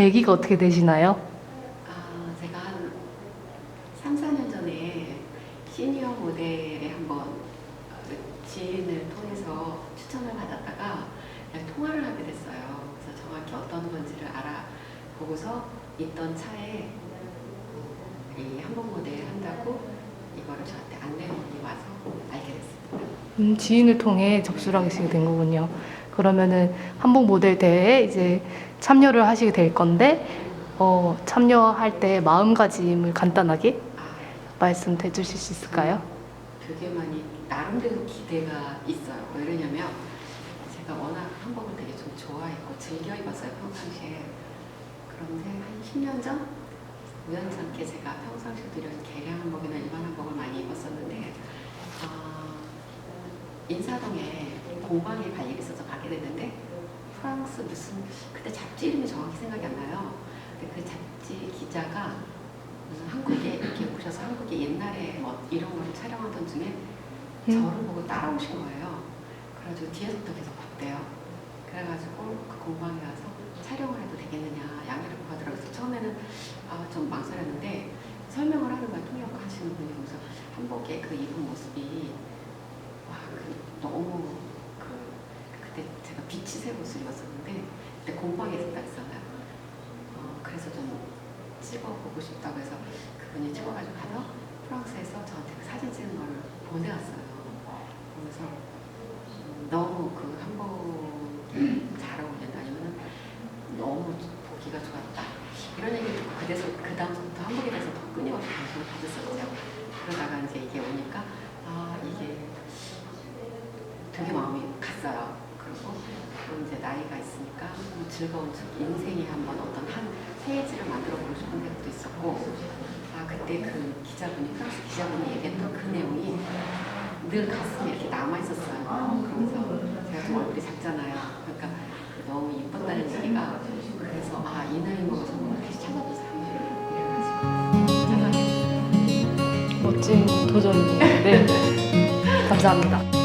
계기가 어떻게 되시나요? 아, 제가 한 3, 4년 전에 시니어 모델에 한번 그 지인을 통해서 추천을 받았다가 통화를 하게 됐어요. 그래서 정확히 어떤 건지를 알아보고서 있던 차에 이 한복 모델 한다고 이거를 저한테 안내원이 와서 알게 됐습니다. 음, 지인을 통해 접수를 하시게 된 거군요. 그러면은 한복 모델 대회에 이제 참여를 하시게 될 건데 어, 참여할 때 마음가짐을 간단하게 아, 말씀해 주실 수 있을까요? 되게 많이 나름대로 기대가 있어요. 왜 그러냐면 제가 워낙 한복을 되게 좀 좋아했고 즐겨 입었어요 평상시에. 그런데 한 10년 전 우연찮게 제가 평상시에도 이런 개량 한복이나 일반 한복을 많이 입었었는데 아, 인사동에 공방에 갈 일이 있어서 가게 됐는데 프랑스 무슨 그때 잡지 이름이 정확히 생각이 안 나요. 근데 그 잡지 기자가 음, 한국에 이렇게 오셔서 한국의 옛날에 뭐 이런 걸 촬영하던 중에 음. 저를 보고 따라오신 거예요. 그래가지고 뒤에서부터 계속 봤대요. 그래가지고 그 공방에 가서 촬영을 해도 되겠느냐 양해를 구하더라고요. 그래서 처음에는 아, 좀 망설였는데 설명을 하는 거예요. 통역하시는 분이 그래서 한복의 그 입은 모습이 와, 그 너무 그 그때 비치색 옷을 입었었는데 그때 공방에서 딱 있었나요? 어, 그래서 좀 찍어보고 싶다고 해서 그분이 찍어가지고 가서 프랑스에서 저한테 그 사진 찍은 걸 보내왔어요. 그래서 음, 너무 그 한복이 잘 어울린다 아니면은 너무 보기가 좋았다 이런 얘기 듣고 그래서 그 다음부터 한복에 대해서 더 끊임없이 관심을 가졌었죠. 그러다가 이제 이게 오니까 아 이게 되게 마음이 갔어요. 그리고 또 이제 나이가 있으니까 좀 즐거운 즉 인생에 한번 어떤 한 페이지를 만들어 보고 싶은 생각도 있었고 아 그때 그 기자분이 프랑스 기자분이 얘기했던 그 내용이 늘 가슴에 이렇게 남아 있었어요. 그러면서 제가 좀 얼굴이 작잖아요. 그러니까 너무 이뻤다는 얘기가 그래서 아 이 나이 먹어서 다시 찾아보세요. 이래가지고. 멋진 도전이네요. 네. 감사합니다.